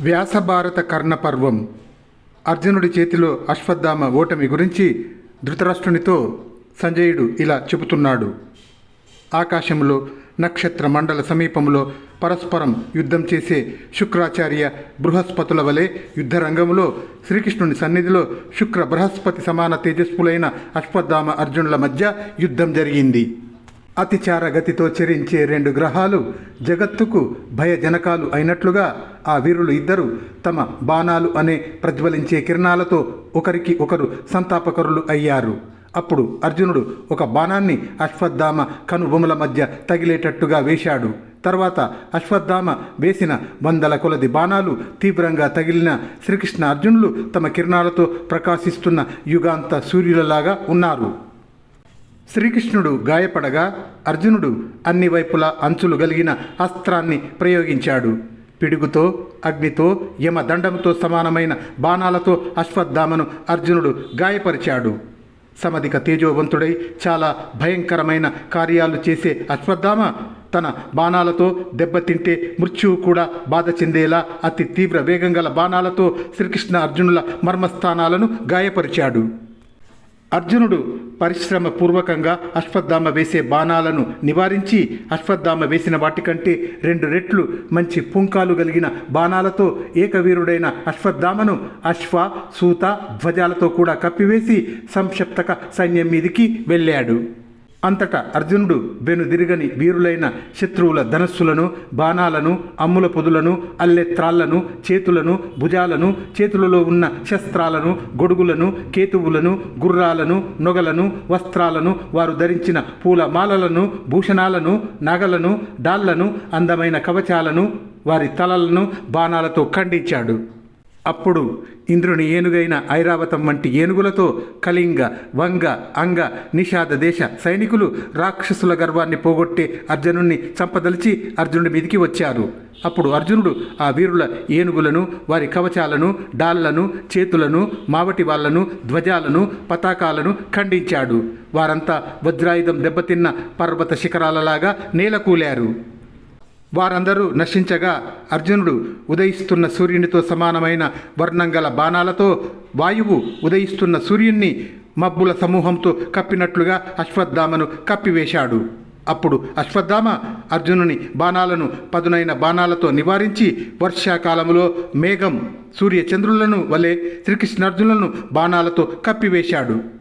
వ్యాసభారత కర్ణపర్వం. అర్జునుడి చేతిలో అశ్వత్థామ ఓటమి గురించి ధృతరాష్ట్రునితో సంజయుడు ఇలా చెబుతున్నాడు. ఆకాశంలో నక్షత్ర మండల సమీపంలో పరస్పరం యుద్ధం చేసే శుక్రాచార్య బృహస్పతుల వలె యుద్ధరంగంలో శ్రీకృష్ణుని సన్నిధిలో శుక్ర బృహస్పతి సమాన తేజస్సులైన అశ్వత్థామ అర్జునుల మధ్య యుద్ధం జరిగింది. అతిచార గతితో చరించే రెండు గ్రహాలు జగత్తుకు భయజనకాలు అయినట్లుగా ఆ వీరులు ఇద్దరు తమ బాణాలు అనే ప్రజ్వలించే కిరణాలతో ఒకరికి ఒకరు సంతాపకరులు అయ్యారు. అప్పుడు అర్జునుడు ఒక బాణాన్ని అశ్వత్థామ కనుబొమల మధ్య తగిలేటట్టుగా వేశాడు. తర్వాత అశ్వత్థామ వేసిన వందల కొలది బాణాలు తీవ్రంగా తగిలిన శ్రీకృష్ణ అర్జునులు తమ కిరణాలతో ప్రకాశిస్తున్న యుగాంత సూర్యులలాగా ఉన్నారు. శ్రీకృష్ణుడు గాయపడగా అర్జునుడు అన్ని వైపులా అంచులు కలిగిన అస్త్రాన్ని ప్రయోగించాడు. పిడుగుతో అగ్నితో యమదండంతో సమానమైన బాణాలతో అశ్వత్థామను అర్జునుడు గాయపరిచాడు. సమధిక తేజోవంతుడై చాలా భయంకరమైన కార్యాలు చేసే అశ్వత్థామ తన బాణాలతో దెబ్బతింటే మృత్యువు కూడా బాధ చెందేలా అతి తీవ్ర వేగం గల బాణాలతో శ్రీకృష్ణ అర్జునుల మర్మస్థానాలను గాయపరిచాడు. అర్జునుడు పరిశ్రమ పూర్వకంగా అశ్వత్థామ వేసే బాణాలను నివారించి అశ్వత్థామ వేసిన వాటికంటే రెండు రెట్లు మంచి పుంకాలు కలిగిన బాణాలతో ఏకవీరుడైన అశ్వత్థామను అశ్వ సూత ధ్వజాలతో కూడా కప్పివేసి సంక్షప్తక సైన్యం మీదికి వెళ్ళాడు. అంతటా అర్జునుడు వెనుదిరగని వీరులైన శత్రువుల ధనస్సులను బాణాలను అమ్ముల పొదులను అల్లెత్రాళ్ళను చేతులను భుజాలను చేతులలో ఉన్న శస్త్రాలను గొడుగులను కేతువులను గుర్రాలను నొగలను వస్త్రాలను వారు ధరించిన పూల మాలలను భూషణాలను నగలను డాళ్ళను అందమైన కవచాలను వారి తలలను బాణాలతో ఖండించాడు. అప్పుడు ఇంద్రుని ఏనుగైన ఐరావతం వంటి ఏనుగులతో కళింగ వంగ అంగ నిషాద దేశ సైనికులు రాక్షసుల గర్వాన్ని పోగొట్టే అర్జునుణ్ణి చంపదలిచి అర్జునుడి మీదికి వచ్చారు. అప్పుడు అర్జునుడు ఆ వీరుల ఏనుగులను వారి కవచాలను డాళ్ళను చేతులను మావటి వాళ్ళను ధ్వజాలను పతాకాలను ఖండించాడు. వారంతా వజ్రాయుధం దెబ్బతిన్న పర్వత శిఖరాలలాగా నేలకూలారు. వారందరూ నశించగా అర్జునుడు ఉదయిస్తున్న సూర్యునితో సమానమైన వర్ణంగల బాణాలతో వాయువు ఉదయిస్తున్న సూర్యుణ్ణి మబ్బుల సమూహంతో కప్పినట్లుగా అశ్వత్థామను కప్పివేశాడు. అప్పుడు అశ్వత్థామ అర్జునుని బాణాలను పదునైన బాణాలతో నివారించి వర్షాకాలంలో మేఘం సూర్య చంద్రులను వలె శ్రీకృష్ణార్జునులను బాణాలతో కప్పివేశాడు.